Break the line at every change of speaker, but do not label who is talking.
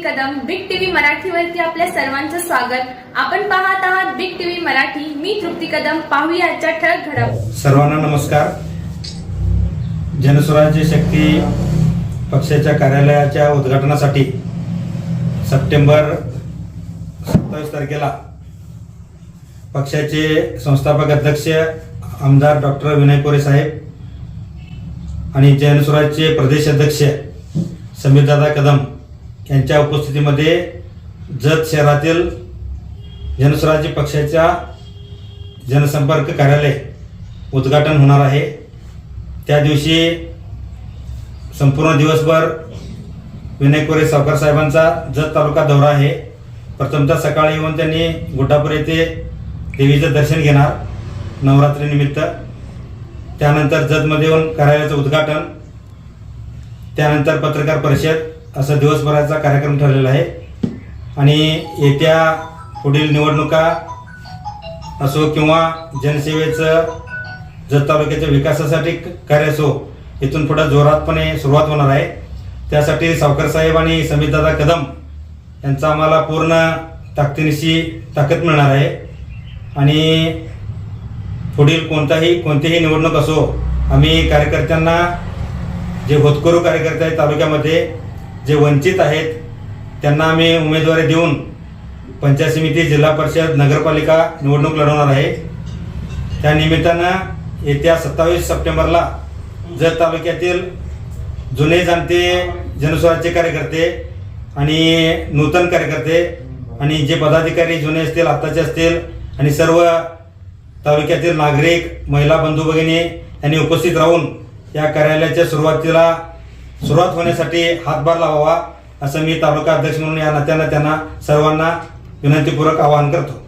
Kadam big TV Marathi मराठीवरती आपल्या सर्वांचं स्वागत. आपण पाहत आहात बिग टीव्ही मराठी. मी तृप्ती कदम. पाहूया आजच्या ठळक घडव
सर्वांना नमस्कार. जनस्वराज्य शक्ती पक्षाच्या कार्यालयाच्या उद्घाटनासाठी सप्टेंबर सत्तावीस तारखेला पक्षाचे संस्थापक अध्यक्ष आमदार डॉक्टर विनय कोरे साहेब आणि जनस्वराज्यचे प्रदेश अध्यक्ष समीरदादा कदम यांच्या उपस्थितीमध्ये जत शहरातील जनस्वराज्य पक्षाच्या जनसंपर्क कार्यालय उद्घाटन होणार आहे. त्या दिवशी संपूर्ण दिवसभर विनय कोरे सावकार साहेबांचा जत तालुका दौरा आहे. प्रथमतः सकाळी येऊन त्यांनी गुड्डापूर येथे देवीचं दर्शन घेणार नवरात्रीनिमित्त त्यानंतर जतमध्ये येऊन कार्यालयाचं उद्घाटन. त्यानंतर पत्रकार परिषद. असा दिवसभराचा कार्यक्रम ठरलेला आहे. आणि येत्या पुढील निवडणुका असो किंवा जनसेवेचं जत तालुक्याच्या विकासासाठी कार्य असो इथून पुढे जोरातपणे सुरुवात होणार आहे. त्यासाठी सावकर साहेब आणि समितदादा कदम यांचा आम्हाला पूर्ण ताकदीनिशी ताकद मिळणार आहे. आणि पुढील कोणताही कोणतीही निवडणूक असो आम्ही कार्यकर्त्यांना जे होतकरू कार्यकर्ते आहेत तालुक्यामध्ये जे वंचित आहेत त्यांना आम्ही उमेदवारी देऊन पंचायत समिती जिल्हा परिषद नगरपालिका निवडणूक लढवणार आहे. त्या निमित्तानं येत्या सत्तावीस सप्टेंबरला जत तालुक्यातील जुने जाणते जनस्वराज्य कार्यकर्ते आणि नूतन कार्यकर्ते आणि जे पदाधिकारी जुने असतील आत्ताचे असतील आणि सर्व तालुक्यातील नागरिक महिला बंधू भगिनी यांनी उपस्थित राहून या कार्यालयाच्या सुरुवातीला सुरुवात होण्यासाठी हातभार लावावा असं मी तालुका अध्यक्ष म्हणून या नात्यानं त्यांना सर्वांना विनंतीपूर्वक आवाहन करतो.